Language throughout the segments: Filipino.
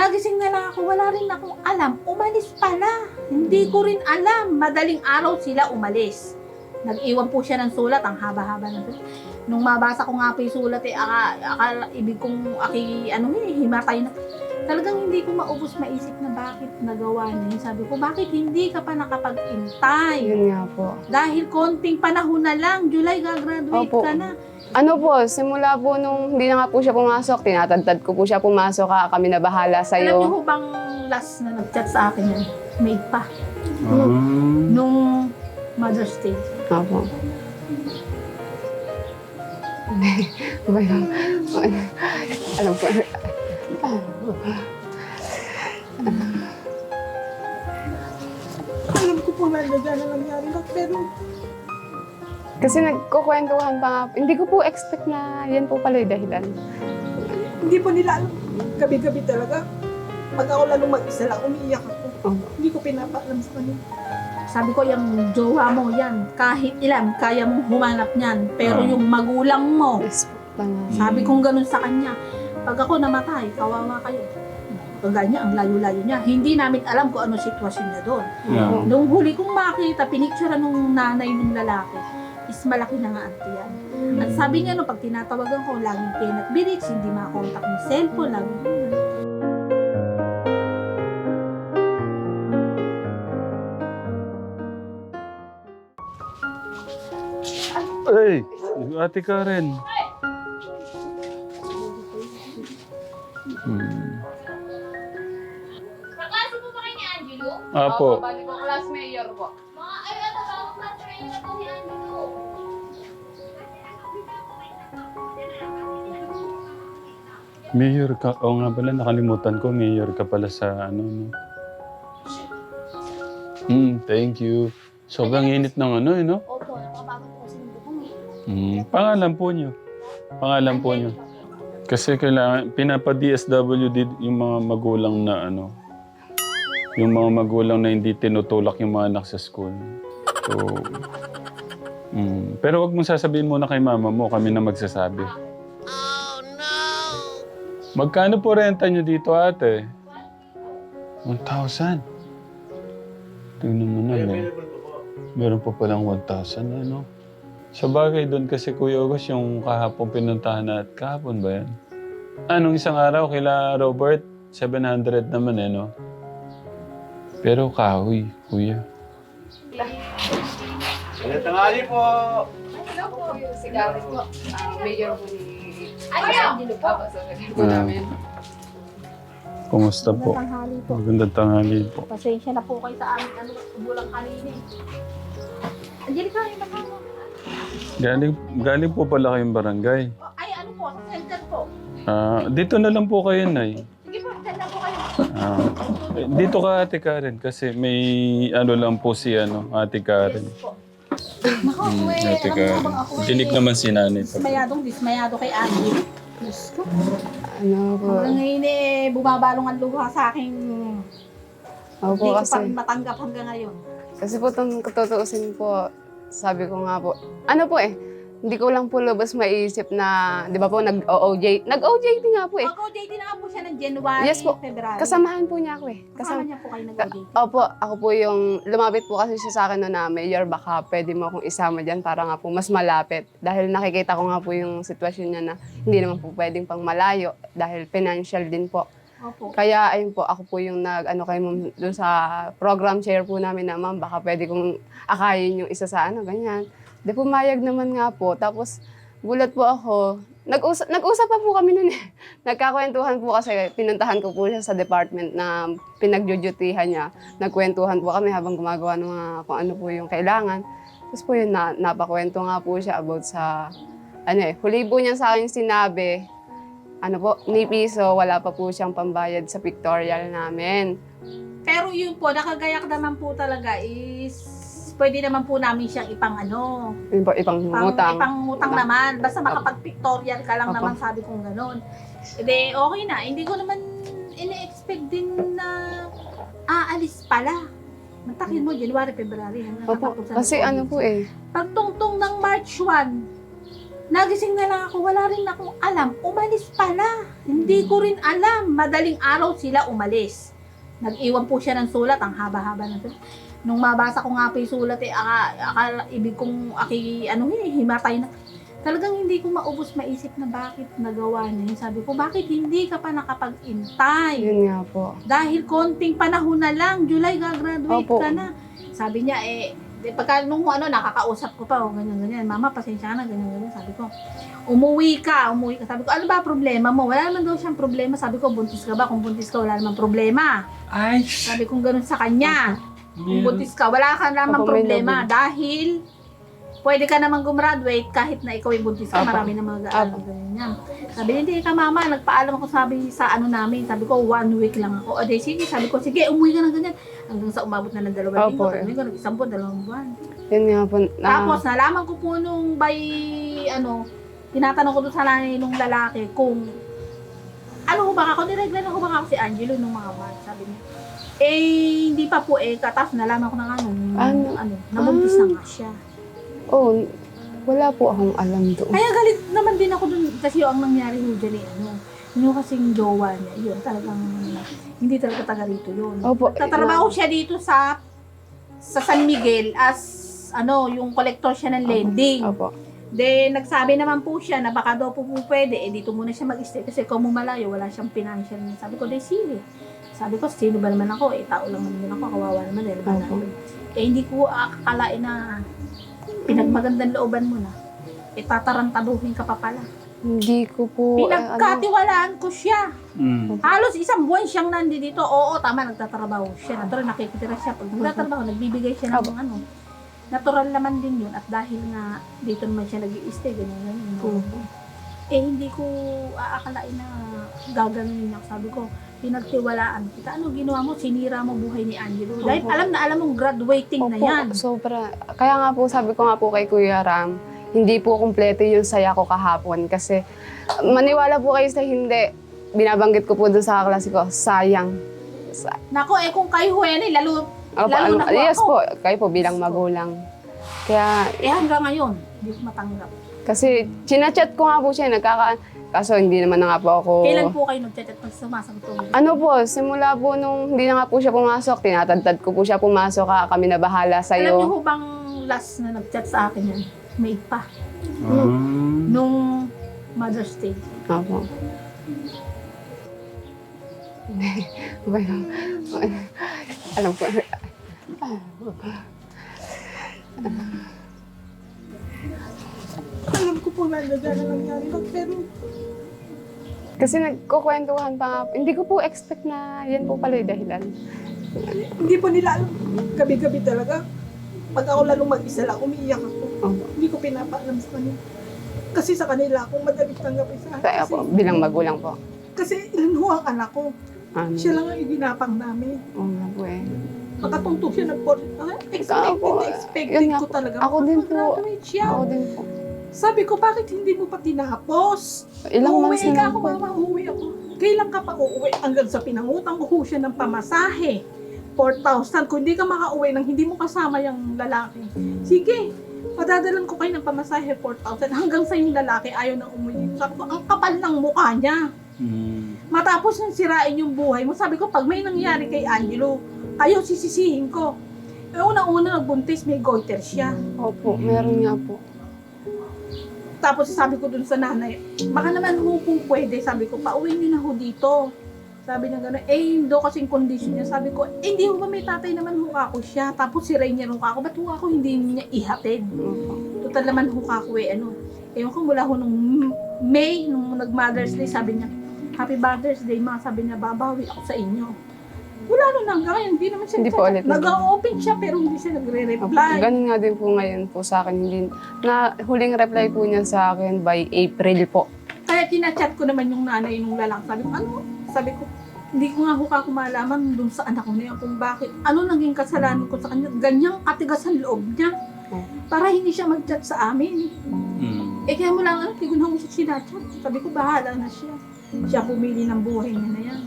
Nagising na lang ako, wala rin akong alam. Umalis pala. Hindi ko rin alam. Madaling araw sila umalis. Nag-iwan po siya ng sulat, ang haba-haba ng sulat. Nung mabasa ko nga po yung sulat, eh, aka, akala, ibig kong, aki, ano eh, himatay na. Talagang hindi ko maubos maisip na bakit nagawa niya. Sabi ko, bakit hindi ka pa nakapag-intay? Yun nga po. Dahil konting panahon na lang, July, gagraduate Opo. ka na. Ano po, simula po nung hindi na nga po siya pumasok, tinatadtad ko po siya pumasok, ah, kami na bahala Alam niyo sa'yo. ho bang last na nag-chat sa akin yan? Made pa. Ah. Nung Mother's Day. Opo. Abay, Alam ko. Alam ko po na na nangyari na, pero Kasi nagkukwentuhan pa nga. Hindi ko po expect na yan po pala yung dahilan. Hindi po nila alam. Gabi-gabi talaga. Pag ako lalong mag-isa lang, umiiyak ako. Oh. Hindi ko pinapaalam sa kanila. sabi ko yung jowa mo yan, kahit ilan, kaya mong humanap niyan. Pero Ah. yung magulang mo, Yes po. Tama. sabi kong ganun sa kanya, pag ako namatay, kawawa kayo. Kagaya niya, ang layo-layo niya. Hindi namin alam kung ano sitwasyon niya doon. Yeah. Nung huli kong makita, pinicture nung nanay ng lalaki, is malaki na nga auntie yan. At sabi niya no, pag tinatawagan ko, laging peanut birits, hindi makakontak ng cellphone, laging Ay, ate Karen. Hmm. Kaklase mo ba kayo ni Angelo? Apo. Mayor ka. Oo nga pala, nakalimutan ko. Mayor ka pala sa ano, no? Hmm, thank you. Sobrang init ng ano, eh, no? Opo, nakabagot po kasi ng bubong eh. Hmm, pangalan po niyo. Pangalan po niyo. Kasi kailangan, pinapa-DSWD yung mga magulang na ano, yung mga magulang na hindi tinutulak yung mga anak sa school. So, mm, pero wag mong sasabihin muna kay mama mo, kami na magsasabi. Oh no! Magkano po renta niyo dito ate? 1,000. Tingnan mo na, no? Meron pa palang 1,000, ano? Sa bagay doon kasi Kuya August, yung kahapon pinuntahan na, kahapon ba yan? Anong isang araw kila Robert, 700 naman eh, no? Pero kahoy, kuya. Tangali po! Hello po, yung si Gary po. Ang mayor po ni... Ay, mayor po Ah. Kumusta po? tanghali po. Magandang tanghali po. Pasensya na po kayo sa amin, ano, bulang kanina eh. Angelica, yung nakama. Galing, galing po pala kayong barangay. Oh, Ay, ano po, sa center po. Ah, dito na lang po kayo, Nay. Sige po, dyan lang po kayo. Ah, eh, dito ka, Ate Karen, kasi may ano lang po si ano, Ate Karen. Yes po. Hmm, eh, Ate alam mo Karen. bang ako eh, Dinig naman si nanay. Dismayadong dismayado kay Angel. Diyos ko. Ano po? Hanggang ngayon eh, bumabalong ang luha sa akin. Opo, Hindi ko pa rin matanggap hanggang ngayon. Kasi po itong katutuusin po, sabi ko nga po, ano po eh, hindi ko lang po lubos maisip na, di ba po, nag-OOJ, nag-OJT nga po eh. Ako, JT na nga po siya ng January, Yes po. February. Kasamahan po niya ako eh. Kasama niya po kayo nag-JT. Opo, ako po yung, lumapit po kasi siya sa akin noon na, Mayor, baka pwede mo akong isama dyan para nga po mas malapit. Dahil nakikita ko nga po yung sitwasyon niya na hindi naman po pwedeng pang malayo dahil financial din po. Opo. Kaya ayun po, ako po yung nag, ano kay ma'am, dun sa program chair po namin na ma'am, baka pwede kong akayin yung isa sa ano, ganyan. Di pumayag naman nga po. Tapos, gulat po ako. Nag-usap, nag-usap pa po kami nun eh. Nagkakwentuhan po kasi pinuntahan ko po siya sa department na pinagjujutihan niya. Nagkwentuhan po kami habang gumagawa ng mga kung ano po yung kailangan. Tapos po yun, na, napakwento nga po siya about sa, ano eh, huli po niya sa akin sinabi, ano po, ni piso, wala pa po siyang pambayad sa pictorial namin. Pero yun po, nakagayak naman po talaga is pwede naman po namin siyang ipang ano, po, ipang pang, utang. ipang utang naman. Basta makapag-pictorial ka lang Opo. naman, sabi kong ganun. Ede, okay na. Hindi ko naman ine-expect din na aalis pala. Mantakin mo, January, February. hanggang Opo, na kasi ng ano po eh, Pagtungtong ng March 1, Nagising na lang ako, wala rin akong alam. Umalis pala. Hindi ko rin alam. Madaling araw sila umalis. Nag-iwan po siya ng sulat, ang haba-haba ng sulat. Nung mabasa ko nga po yung sulat, eh, aka, akala, ibig kong aki, ano eh, himatay na. Talagang hindi ko maubos maisip na bakit nagawa niya. yun. Sabi ko, bakit hindi ka pa nakapag-intay? Yun nga po. Dahil konting panahon na lang, July gagraduate Opo. ka na. Sabi niya, eh, di, pagka nung ano, nakakausap ko pa, oh, ganyan, ganyan. Mama, pasensya na, ganyan, ganyan. Sabi ko, umuwi ka, umuwi ka. Sabi ko, ano ba problema mo? Wala naman daw siyang problema. Sabi ko, buntis ka ba? Kung buntis ka, wala naman problema. Ay, Sabi ko, ganun sa kanya. Kung buntis ka, wala ka naman Opo, may problema. nabu- Dahil, pwede ka naman gumraduate kahit na ikaw ay buntis ka. Opo. Marami na mga gaan. Opo. Ganyan. Sabi niya, hindi ka mama, nagpaalam ako sabi sa ano namin. Sabi ko, one week lang ako. O de, sige, sabi ko, sige, umuwi ka na ganyan. Hanggang sa umabot na ng dalawang linggo. Opo. Sabi ko, isang buwan, dalawang buwan. Yun nga po. Na, Tapos, nalaman ko po nung by, ano, tinatanong ko doon sa nanay nung lalaki kung ano ho ba ako, niregla na ho ba ako si Angelo nung mga months, sabi niya. Eh, hindi pa po eh, katapos nalaman ko na nga nung, Ano? ano, nabuntis na nga siya. oh, wala po akong alam doon. Kaya galit naman din ako dun kasi yung ang nangyari ho dyan eh, ano, yung kasing jowa niya, yun, talagang, hindi talaga taga rito yun. Opo. Tatrabaho siya dito sa, sa San Miguel as, ano, yung collector siya ng lending. Opo. Then, nagsabi naman po siya na baka daw po po pwede, eh dito muna siya mag-stay kasi kung malayo, wala siyang financial. Sabi ko, dahil sige. Sabi ko, sino ba naman ako? Eh, tao lang naman din ako, kawawa naman dahil ba Opo. Eh, hindi ko akalain na pinagmagandang looban mo na. Eh, tatarantaduhin ka pa pala. Hindi ko po. eh, Pinagkatiwalaan ko siya. mm. Halos isang buwan siyang nandito. Oo, tama, nagtatrabaho siya. Natural, nakikitira siya. Pag nagtatrabaho, nagbibigay siya ng ano. Natural naman din yun. At dahil nga dito naman siya nag stay ganyan, ganyan. Opo. Eh, hindi ko aakalain na gaganunin ako. Sabi ko, pinagtiwalaan kita. Ano ginawa mo? Sinira mo buhay ni Angelo. Dahil Opo. alam na alam mong graduating na Opo, yan. sobra. Kaya nga po, sabi ko nga po kay Kuya Ram, hindi po kumpleto yung saya ko kahapon kasi maniwala po kayo sa hindi. Binabanggit ko po doon sa kaklase ko, sayang. Sa, Nako, eh kung kayo Huwene, lalo, Opo, lalo na ano- po yes ako. po, kayo po bilang magulang. Kaya, Eh hanggang ngayon, hindi ko matanggap. kasi chinachat ko nga po siya, nagkaka... Kaso hindi naman na nga po ako... Kailan po kayo nagchat at pag sumasagot ko? Ano po, simula po nung hindi na nga po siya pumasok, tinatadtad ko po siya pumasok, ah, kami na bahala Alam niyo sa'yo. ho bang last na nagchat sa akin yan? May pa. Ah. Nung Mother's Day. Opo. Okay lang. Alam ko. Alam ko po na nandiyan na nangyari. Pero Kasi nagkukwentuhan pa nga. Hindi ko po expect na yan po pala yung dahilan. hindi po nila alam. Gabi-gabi talaga. Pag ako lalong mag-isa lang, umiiyak ako. Opo. Hindi ko pinapaalam sa kanila. Kasi sa kanila, kung madalit tanggapin sa akin. Kaya Kasi, po, bilang magulang po. kasi ilan ho ang anak ko. Ano, Siya lang ang iginapang namin. Oo nga po eh. Makatungtong siya ng port. Ah, expected Ako, na expected yun nga ko po. talaga. Ako din po. Siya. Ako din po. Sabi ko, bakit hindi mo pa tinapos? Ilang uuwi months na ka lang ako, po. mama, uuwi ako. Kailan ka pa uuwi? Hanggang sa pinangutang ko siya ng pamasahe. 4,000. Kung hindi ka makauwi nang hindi mo kasama yung lalaki. Sige, padadalan ko kayo ng pamasahe 4,000. Hanggang sa yung lalaki ayaw na umuwi. Sabi ko, ang kapal ng mukha niya. Mm. Matapos nang sirain yung buhay mo, sabi ko, pag may nangyari kay Angelo, kayo sisisihin ko. Eh, unang-una nagbuntis, may goiter siya. Opo, meron nga po. Tapos sabi ko dun sa nanay, baka naman ho kung pwede, sabi ko, pauwi niyo na ho dito. Sabi niya gano'n, eh, hindi kasing condition niya. Sabi ko, eh, hindi ho ba may tatay naman ho ako siya. Tapos si niya nung ako, ba't ho ako hindi niya ihatid? Total naman ho ako eh, ano. Ewan ko mula ho nung May, nung nag-Mother's Day, sabi niya, Happy Mother's Day, ma. Sabi niya, babawi ako sa inyo. Wala nun hanggang ngayon, hindi naman siya Hindi po ulit. Nag-open siya pero hindi siya nagre-reply. Ganun nga din po ngayon po sa akin. Hindi, na huling reply po niya sa akin by April po. Kaya tinachat ko naman yung nanay nung lalaki. Sabi ko, ano? Sabi ko, hindi ko nga huka ko malaman dun sa anak ko na yan kung bakit. Ano naging kasalanan ko sa kanya? Ganyang katigas ang loob niya. Para hindi siya mag-chat sa amin. Mm. Eh kaya mo lang, ano, hindi ko na ako siya sinachat. Sabi ko, bahala na siya. Siya pumili ng buhay niya na yan.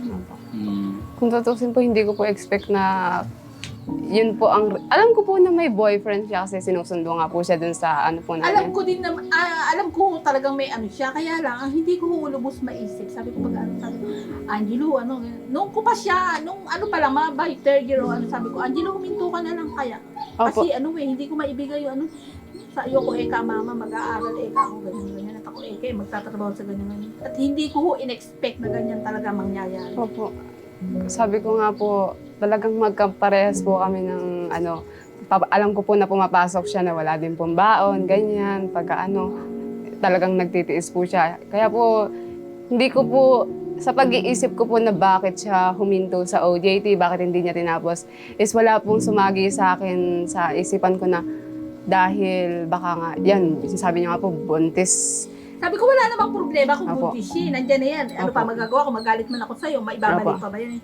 Mm. Kung tutusin po, hindi ko po expect na yun po ang, alam ko po na may boyfriend siya kasi sinusundo nga po siya dun sa ano po Alam namin. ko din na, ah, alam ko talagang may ano siya, kaya lang, ang hindi ko lubos maisip. Sabi ko, pag ano, sabi ko, Angelo, ano, nung ko pa siya, nung ano pa lang, mga by third year o ano, sabi ko, Angelo, huminto ka na lang kaya. Opo. Kasi ano eh, hindi ko maibigay yung ano, sa iyo ko eka mama, mag-aaral eka ako, ganyan, ganyan. At ako eh, magtatrabaho sa ganyan. At hindi ko ho in-expect na ganyan talaga mangyayari. Opo. Sabi ko nga po, talagang magkaparehas po kami ng ano, alam ko po na pumapasok siya na wala din pong baon, ganyan, pagka ano, talagang nagtitiis po siya. Kaya po, hindi ko po, sa pag-iisip ko po na bakit siya huminto sa OJT, bakit hindi niya tinapos, is wala pong sumagi sa akin sa isipan ko na dahil baka nga, yan, sabi niya nga po, buntis. Sabi ko, wala namang problema kung Apo. buntis siya. Nandyan na yan. Ano Apo. pa magagawa ko? Magalit man ako sa'yo. Maibabalik pa ba yan?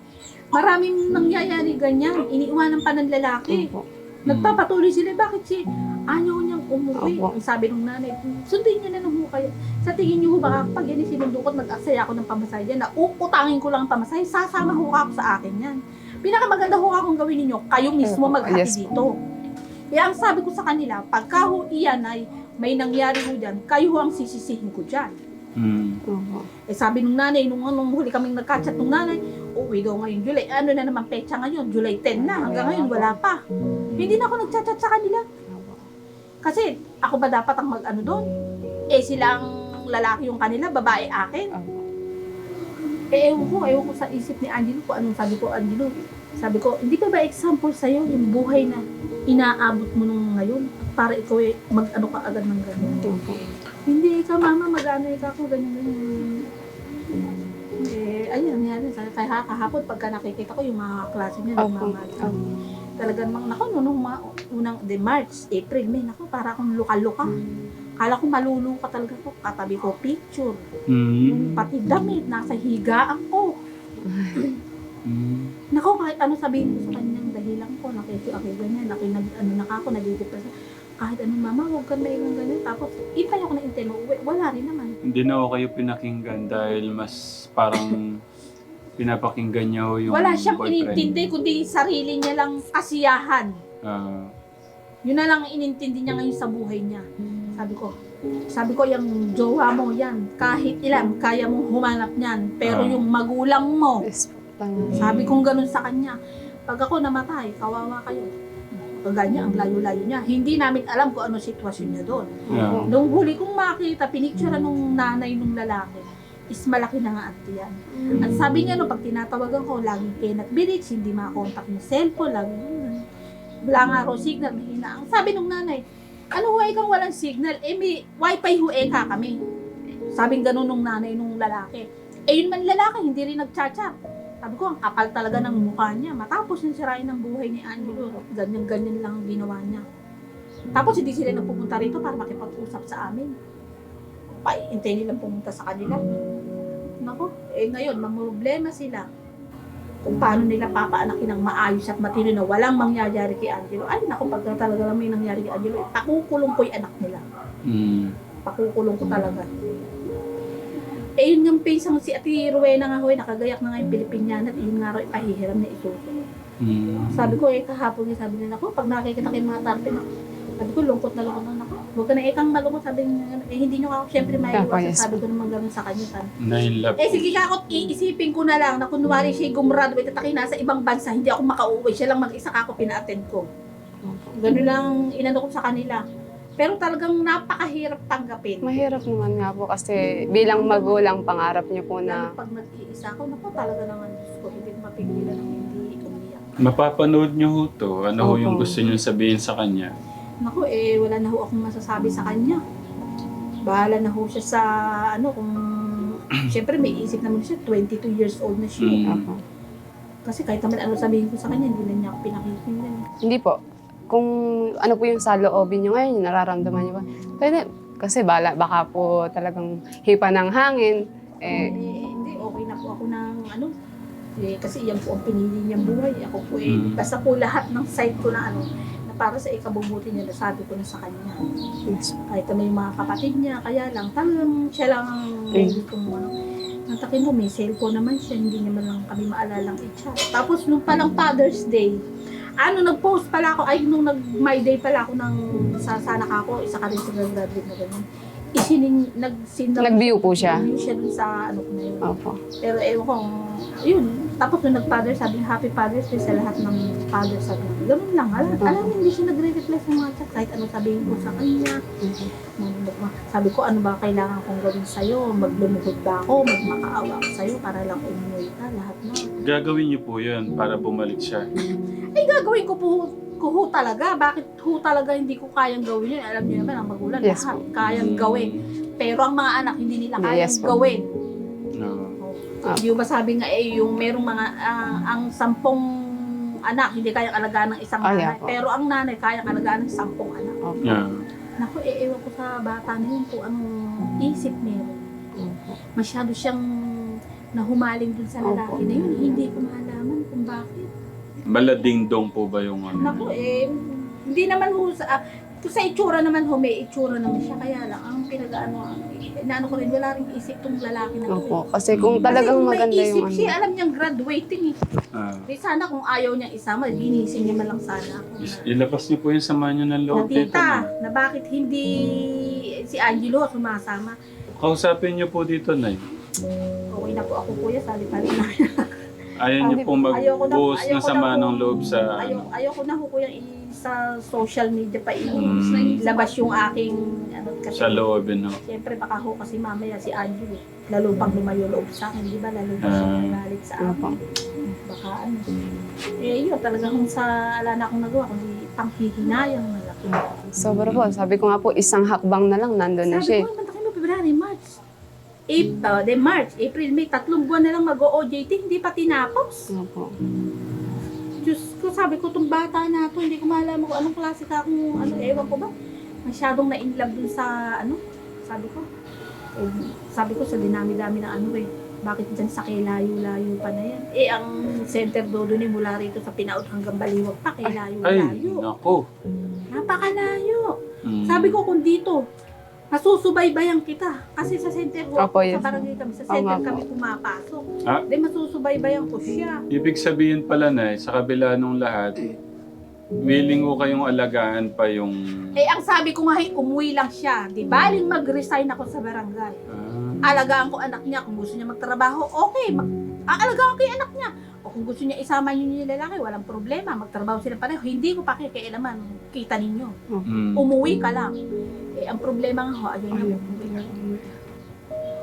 Maraming nangyayari ganyan. Iniiwanan pa ng lalaki. Opo. Nagpapatuloy sila. Bakit si ayaw niyang umuwi? Apo. Ang sabi nung nanay, sundin niya na nung kayo. Sa tingin niyo ho, baka pag yan sinundukot, mag-aksaya ako ng pamasahe dyan, na utangin ko lang ang pamasahe, sasama ho ako sa akin yan. Pinakamaganda ho akong gawin ninyo, kayo mismo maghati Yes po. dito. Kaya ang sabi ko sa kanila, pagka ho iyan ay may nangyari ho dyan, kayo ho ang sisisihin ko dyan. Mm. Opo. Eh sabi nung nanay, nung, nung huli kaming nagkachat nung nanay, uwi daw ngayon July. Ano na naman petsa ngayon? July 10 na. Hanggang ngayon wala pa. Hindi na ako nagchat-chat sa kanila. Kasi ako ba dapat ang mag-ano doon? Eh sila ang lalaki yung kanila, babae akin. Eh ewan ko, ewan ko sa isip ni Angelo kung anong sabi ko, Angelo. Sabi ko, hindi ba ba example sa'yo yung buhay na inaabot mo nung ngayon para ikaw eh, mag-ano ka agad ng ganyan. Opo. Hindi ka mama, mag-ano ka ako, ganyan, ganyan. Eh, ayun, yan. Sa- Kaya kahapon, pagka nakikita ko yung mga klase niya, Opo. nagmamahal. Talagang mga, naku, nung, nung mga unang, de March, April, May, naku, para akong luka-luka. Kala ko maluluka talaga ko. Katabi ko picture. Yung Mm. pati damit, nasa higaan ko. Mm. Naku, kahit ano sabihin ko sa kanyang dahilan ko, nakikita ako ganyan, naki, nag, ano na ako. Kahit ano, mama, huwag ka na yung ganyan. Tapos, ipay ako na intay mo, uwi. Wala rin naman. Hindi na ako kayo pinakinggan dahil mas parang pinapakinggan niya ho yung Wala siyang boyfriend. inintindi, kundi sarili niya lang kasiyahan. Ah, Yun na lang ang inintindi niya ngayon sa buhay niya. Sabi ko, sabi ko, yung jowa mo yan, kahit ilan, kaya mong humanap niyan. Pero Ah. yung magulang mo, Yes po. Tama. sabi kong ganun sa kanya, pag ako namatay, kawawa kayo. Kaganya, ang layo-layo niya. Hindi namin alam kung ano sitwasyon niya doon. yeah. Nung huli kong makita, pinicture nung nanay nung lalaki, is malaki na nga at yan. At sabi niya, no, pag tinatawagan ko, laging Kenneth Village, hindi makakontak yung cellphone, laging. Wala nga raw signal, mahina. Ang sabi nung nanay, ano huwag kang walang signal? Eh, may wifi huwag ka kami. Sabing ganun nung nanay nung lalaki. Eh, yun man lalaki, hindi rin nagchat-chat. Sabi ko, ang kapal talaga ng mukha niya. Matapos yung sirain ng buhay ni Angelo, ganyan-ganyan lang ang ginawa niya. Tapos hindi sila nagpupunta rito para makipag-usap sa amin. Paiintay nilang pumunta sa kanila. Nako, eh ngayon, mamroblema sila kung paano nila papaanakin ng maayos at matino na walang mangyayari kay Angelo. Ay, naku, pag talaga lang may nangyari kay Angelo, eh, pakukulong ko yung anak nila. Mm. Pakukulong ko talaga. Eh, yun yung pace si Ate Rowena nga ho, eh, nakagayak na nga yung Pilipiniana at yun nga raw ipahihiram na isuso. Mm. Sabi ko eh, kahapon eh, sabi nila, ako, pag nakikita kayo mga tarpin ako, sabi ko, lungkot na lungkot na ako. Huwag ka na ikang malungkot, sabi niya, eh, hindi nyo ako, syempre may yes sabi ko naman gano'n sa kanya. Sabi, Nailap. eh, sige ka ako, iisipin ko na lang na kunwari siya gumraduate at ako'y nasa ibang bansa, hindi ako makauwi, siya lang mag-isa ka ako pina-attend ko. Ganun lang inano ko sa kanila. Pero talagang napakahirap tanggapin. Mahirap naman nga po kasi bilang magulang pangarap niyo po Lalo na pag nag-iisa ako, naku talaga naman, Diyos ko, hindi ko mapigilan ng hindi umiyak. Mapapanood niyo ho to. Ano ho yung Opo. gusto niyo sabihin sa kanya? Naku, eh, wala na ho akong masasabi sa kanya. Bahala na ho siya sa, ano, kung... Siyempre, may isip naman siya, 22 years old na siya. Mm. Opo. Kasi kahit naman ano sabihin ko sa kanya, hindi na niya ako pinakikinggan. Hindi po. Kung ano po yung sa loobin niyo ngayon, yung nararamdaman niyo ba? Pwede. Kasi bala, baka po talagang hipa ng hangin. Eh, Eh, hindi, okay na po ako ng, ano, eh, kasi yan po ang pinili niyang buhay. Ako po eh, Mm. basta po lahat ng side ko na ano, na para sa ikabubuti niya, nasabi ko na sa kanya. yes. kahit na may mga kapatid niya, kaya lang, talagang siya lang ang Mm. hindi kong ano. Natakin mo, may cellphone naman siya, hindi naman lang kami maalalang i-chat. Tapos nung palang Father's Day, ano, nag-post pala ako, ay, nung nag-my day pala ako ng sa sana ako, isa ka rin sa Gandadrit na gano'n. Isining, nag-sin Nag-view po siya. View siya dun sa ano ko na yun. Opo. Pero ewan ko, yun. Tapos nung nag-father, sabi niya, Happy Father's Day sa lahat ng father sabi niya. Ganun lang. Alam, alam mo, hindi siya nagre-reply sa mga chat. Kahit ano sabihin ko sa kanya. Sabi ko, ano ba kailangan kong gawin sa'yo? Maglumuhod ba ako? Magmakaawa ako sa'yo para lang umuwi ka? Lahat na. Gagawin niyo po yun para bumalik siya. Ay, gagawin ko po ko ho talaga. Bakit ho talaga hindi ko kayang gawin yun? Alam niyo naman, ang magulang, Yes lahat kayang gawin. Pero ang mga anak, hindi nila kayang Yes po. gawin. No. Ah. Yung masabi nga eh, yung merong mga, ah, ang sampung anak, hindi kayang alagaan ng isang Ah, nanay. yeah po. Pero ang nanay, kayang alagaan ng sampung anak. Opo. Yeah. Naku, eh, ewan ko sa bata na yun kung anong isip meron. Masyado siyang nahumaling dun sa lalaki Opo. na yun. Hindi ko malaman kung bakit. Malading-dong po ba yung ano? Naku, eh, hindi naman ho sa, ah, kung sa itsura naman ho, may itsura naman siya. Kaya lang, ang pinag-ano, eh, naano ko rin, wala rin isip tong lalaki na to. Opo. eh. Kasi kung talagang Kasi kung maganda may isip yung ano. siya, alam niyang graduating eh. Ah. Di sana kung ayaw niyang isama, linisin niya man lang sana ako. Is- Ilabas niyo po yung sama niyo ng Na, loob dito. tita, Nay. na bakit hindi si Angelo sumasama? Kausapin niyo po dito, Nay. Na po ako kuya, sali-sali na. Ayaw niyo pong magbuhos ng sama na po. ng loob sa Ayaw, ano. ayoko na ho kuya i- sa social media pa Mm. ilabas yung aking ano kasi Sa loobin, no? Siyempre baka ho kasi mamaya si Angelo lalo pang lumayo loob sa akin, di ba? Lalo pa siya Ah. sa Opo. akin. Baka ano. Eh yun, talaga kung sa ala na akong nagawa, kundi panghihinayang na lang. Sobra po. Sabi ko nga po, isang hakbang na lang, nandun na siya. eh. Sabi ko, manta mo, February. April, uh, then March, April, May, tatlong buwan na lang mag-OJT, hindi pa tinapos. Opo. Diyos ko, sabi ko, itong bata na to, hindi ko malaman kung anong klase ka, kung ano, ewan ko ba. Masyadong na-inlove dun sa, ano, sabi ko. Eh, sabi ko, sa dinami-dami ng ano eh, bakit dyan sa kay layo-layo pa na yan? Eh, ang center dodo ni mula rito sa pinaot hanggang baliwag pa, kay Ay, nako. Napakalayo. Mm. Sabi ko kung dito, masusubaybayan kita. Kasi sa center ko, Opo, yes. sa barangay kami, sa center po. kami pumapasok. Ah? Di masusubaybayan ko siya. Ibig sabihin pala, Nay, sa kabila nung lahat, willing ko kayong alagaan pa yung... Eh, ang sabi ko nga, hey, umuwi lang siya. Di baling mag-resign ako sa barangay. Ah, Alagaan ko anak niya. Kung gusto niya magtrabaho, okay. Mag aalagaan ko yung anak niya. O kung gusto niya isama niyo yung lalaki, walang problema. Magtrabaho sila pareho. Hindi ko pakikialaman. Kita ninyo. mm. Umuwi ka lang. Eh, ang problema nga ho, ayaw niya umuwi.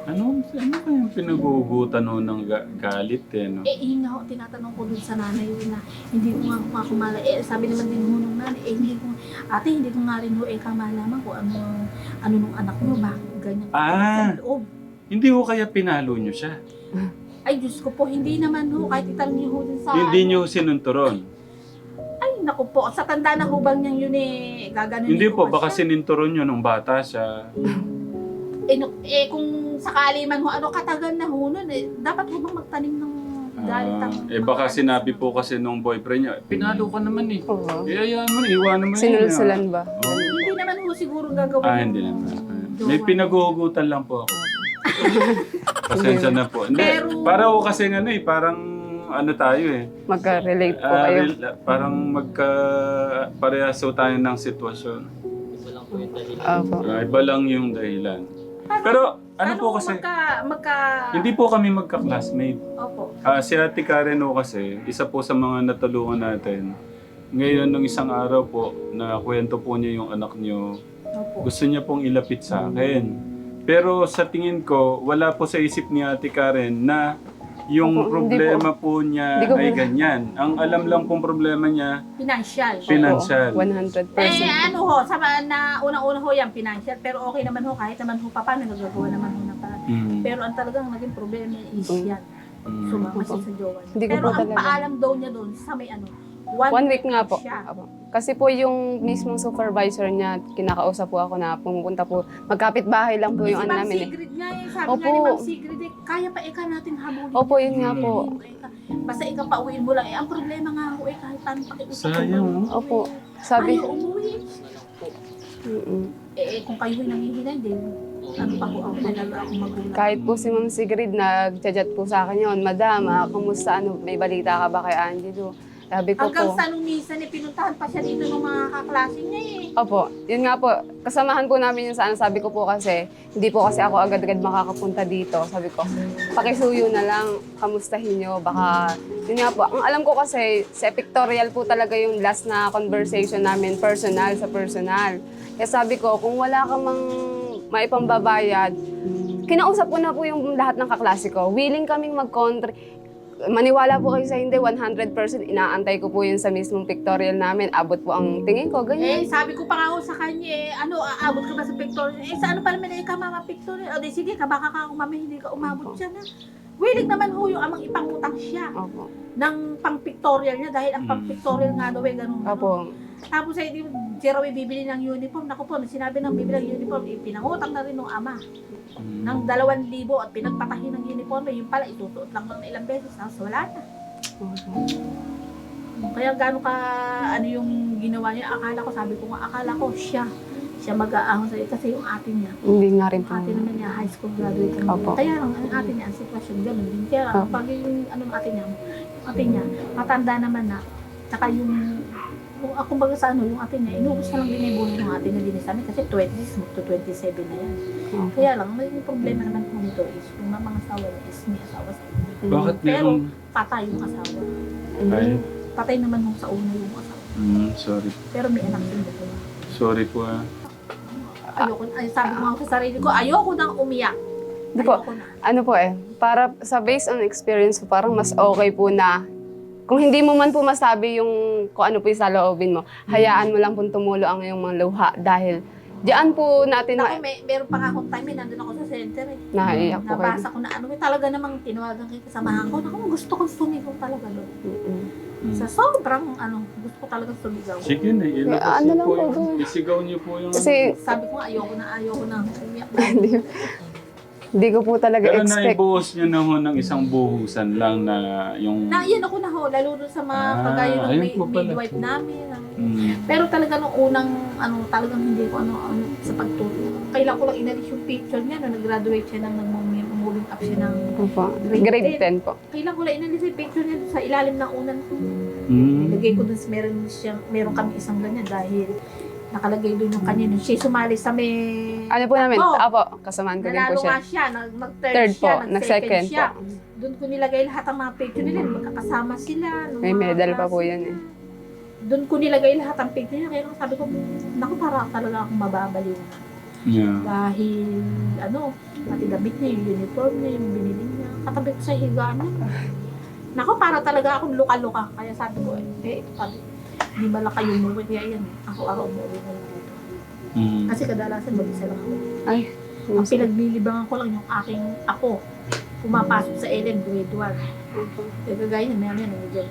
Ano, ano kayang pinagugutan ho ng ga- galit eh, no? Eh, yun nga ho, tinatanong ko dun sa nanay yun na hindi ko nga kumakumala. Eh, sabi naman din ho nung nanay, eh, hindi ko, ate, hindi ko nga rin ho, eh, kamalaman ko ano, ano nung anak mo, bakit ganyan. Ah. Sa loob. Hindi ho kaya pinalo niyo siya. Ay, Diyos ko po, hindi naman ho, kahit itanong niyo ho dun sa, Hindi niyo sinunturon. Naku po, sa tanda na hubang niyang yun eh, gaganon Hindi po, baka sininturon niyo nung bata siya. Eh, no- eh, kung sakali man ho, ano, katagal na ho nun, eh, dapat ho bang magtanim ng galit Ah, ang eh baka sinabi po kasi nung boyfriend niya, pinalo ka naman eh. Oo. Eh, ayaan mo, iwanan mo yun. Sinulsulan ba? Oh. Hindi naman ho siguro gagawin. Ah, hindi naman. May pinaguhugutan lang po ako. Pasensya na po. Hindi, Pero- para ko kasi ano eh, parang ano tayo eh. Magka-relate po Ah, kayo. rel- parang magka parehas ho tayo ng sitwasyon. Opo. Ah, iba lang yung dahilan. Pero ano po kasi, Magka, magka, hindi po kami magka-classmate. Opo. Ah, si Ate Karen ho kasi, isa po sa mga natulungan natin. Ngayon, nung isang araw po, na kwento po niya yung anak niyo, Opo. gusto niya pong ilapit sa akin. Pero sa tingin ko, wala po sa isip ni Ate Karen na yung Opo, hindi problema po, niya Hindi ko ay po- ganyan. Ang alam lang pong problema niya, Financial. Financial. 100%. Eh, ano ho, sa na unang-una ho yan, financial. Pero okay naman ho, kahit naman ho pa, paano nagagawa naman ho ng paraan. mm, Pero ang talagang naging problema is Mm. yan. mm, Sumama siya sa jowa niya. Hindi ko Pero po ang talaga. paalam daw niya doon sa may ano, one, One week nga po. siya. Apo. Kasi po yung mismong supervisor niya, kinakausap po ako na pumunta po. Magkapit bahay lang po yung ano namin eh. Sigrid nga eh, sabi Opo. nga ni Ma'am Sigrid eh, kaya pa ika natin habulin. Opo, yun nga po. Eh, ika- Basta ikaw pa uwiin mo lang. Eh, ang problema nga ho eh, kahit paano pakiusap. Sayang, oh. Opo. eh, Sabi, Ayaw umuwi. Mm-mm. Eh, eh, kung kayo ay nangihinay, din, ano pa ako, talaga ako magulang. kahit po si Ma'am Sigrid nag-chat po sa akin yun, Madam, ah, kumusta, ano, may balita ka ba kay Angelo? Sabi ko Hanggang po. sa nung minsan, eh, pinuntahan pa siya dito ng mga kaklase niya eh. Opo, yun nga po. Kasamahan po namin yun sa ano. Sabi ko po kasi, hindi po kasi ako agad-agad makakapunta dito. Sabi ko, pakisuyo na lang, kamustahin nyo. Baka, yun nga po. Ang alam ko kasi, sa pictorial po talaga yung last na conversation namin, personal sa personal. Kaya sabi ko, kung wala ka mang maipambabayad, kinausap ko na po yung lahat ng kaklase ko. Willing kaming mag-contra. Maniwala po kayo sa hindi, 100% inaantay ko po yun sa mismong pictorial namin. Abot po ang tingin ko, ganyan. Eh, sabi ko pa nga ho sa kanya eh, ano, aabot ka ba sa pictorial? Eh, sa ano pa naman eh, ka mama pictorial? O di sige, ka baka ka umami, hindi ka umabot siya na. Willing naman ho yung amang ipangutang siya Opo. ng pang-pictorial niya dahil ang pang-pictorial nga daw eh, ganun. Opo. Tapos ay di si Rawi bibili ng uniform. Naku po, sinabi ng bibili ng uniform, eh, pinangutang na rin ng ama ng 2,000 at pinagpatahin ng uniform. Eh, yung pala, itutuot lang ng ilang beses. Tapos wala na. Kaya gano'n ka, ano yung ginawa niya, akala ko, sabi ko nga, akala ko siya. Siya mag-aahon sa'yo kasi yung ate niya. Hindi nga rin Yung po. ate naman niya, high school graduate. naman. Opo. Kaya lang, ang ate niya, ang sitwasyon gano'n din. Kaya Opo. pag yung, ano ng ate niya, yung ate niya, matanda naman na, saka yung, kung ako baga sa ano, yung ate niya, inubos na lang din yung buhay ng ate niya din sa amin kasi 26 to 27 na yan. Opo. Kaya lang, may problema naman po nito is, yung mga asawa niya is may asawa sa Bakit Pero, meron? patay yung asawa. Ay, Patay naman nung sa una yung asawa. mm, sorry. Pero may anak din dalawa. Sorry po ah. Ayoko, ay, sabi ko nga sa sarili ko, ayoko nang umiyak. Di po. Ayoko na. Ano po eh, para sa based on experience po, parang mas okay po na kung hindi mo man po masabi yung kung ano po yung saloobin mo, hayaan mo lang po tumulo ang iyong mga luha dahil diyan po natin ma- may, meron pa nga akong time, eh, nandun ako sa center eh. naiiyak po kayo. Nabasa ko na ano, may talaga namang tinawagan kay kasamahan ko. Naku, gusto kong sumigaw talaga doon. Mm-mm. Mm. Sa sobrang, ano, gusto ko talaga sumigaw. Sige na, ilabas ano niyo lang po po yung, doon. isigaw niyo po yung... Kasi Sabi ko nga, ayoko na, ayoko na. Umiyak na. hindi, hindi ko po talaga Pero expect. naibuhos niyo na ho ng isang buhusan lang na yung... Na, yan ako na ho, lalo doon sa mga Ah, kagaya ng ayun may, po pala. midwife namin. ang- Mm. Pero talaga nung unang, ano, talagang hindi ko ano, ano sa pagtuturo. Kailan ko lang inalis yung picture niya nung nag-graduate siya ng nag-moving up siya ng Opo. Grade Grade 10. 10 po. Kailan ko lang inalis yung picture niya sa ilalim ng unan ko. Mm. Nilagay ko dun, sa- meron siyang, meron kami isang ganyan dahil nakalagay doon yung kanya. Nung siya sumali sa may... Ano po namin? Apo, kasamaan ko din po Nanalo siya. nga siya, nag, nag-third Third siya, po, nag-second nag-second siya. po. Doon ko nilagay lahat ng mga picture nila, magkakasama sila. nung May mga medal pa po yan eh. Doon ko nilagay lahat ng picture niya, kaya nung sabi ko, naku, para talaga akong mababaliw. Yeah. Dahil, ano, pati damit niya, yung uniform niya, yung binili niya, katabi ko sa higaan niya. Naku, para talaga akong luka-luka. Kaya sabi ko, eh, sabi, di ba lang kayo umuwi? Kaya yan, ako araw umuwi na lang dito. Mm. Kasi kadalasan mag-isa lang ako. Ay, Ang pinaglilibangan ko lang yung aking ako. Pumapasok sa LM grade 1. Eh, kagaya niya, maya maya nandiyan.